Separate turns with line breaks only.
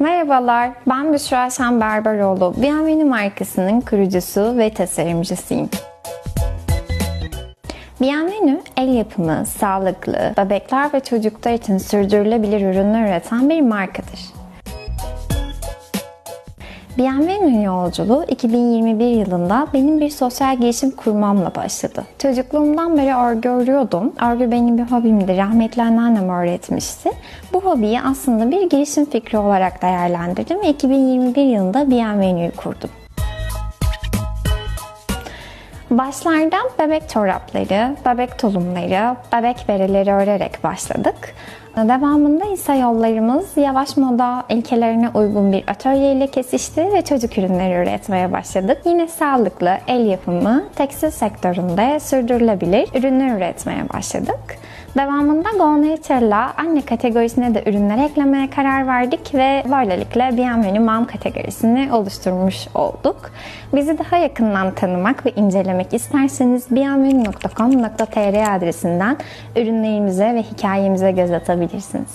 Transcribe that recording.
Merhabalar, ben Büşra Şen Berberoğlu. Bienvenue markasının kurucusu ve tasarımcısıyım. Bienvenue, el yapımı, sağlıklı, bebekler ve çocuklar için sürdürülebilir ürünler üreten bir markadır. Bienvenue yolculuğu 2021 yılında benim bir sosyal girişim kurmamla başladı. Çocukluğumdan beri örgü örüyordum. Örgü benim bir hobimdi. Rahmetli anneannem öğretmişti. Bu hobiyi aslında bir girişim fikri olarak değerlendirdim ve 2021 yılında Bienvenue'yu kurdum. Başlarda bebek çorapları, bebek tulumları, bebek bereleri örerek başladık. Devamında ise yollarımız yavaş moda ilkelerine uygun bir atölye ile kesişti ve çocuk ürünleri üretmeye başladık. Yine sağlıklı, el yapımı, tekstil sektöründe sürdürülebilir ürünler üretmeye başladık. Devamında Go Natural'la anne kategorisine de ürünler eklemeye karar verdik ve böylelikle Bienvenue Mom kategorisini oluşturmuş olduk. Bizi daha yakından tanımak ve incelemek isterseniz bienvenue.com.tr adresinden ürünlerimize ve hikayemize göz atabilirsiniz.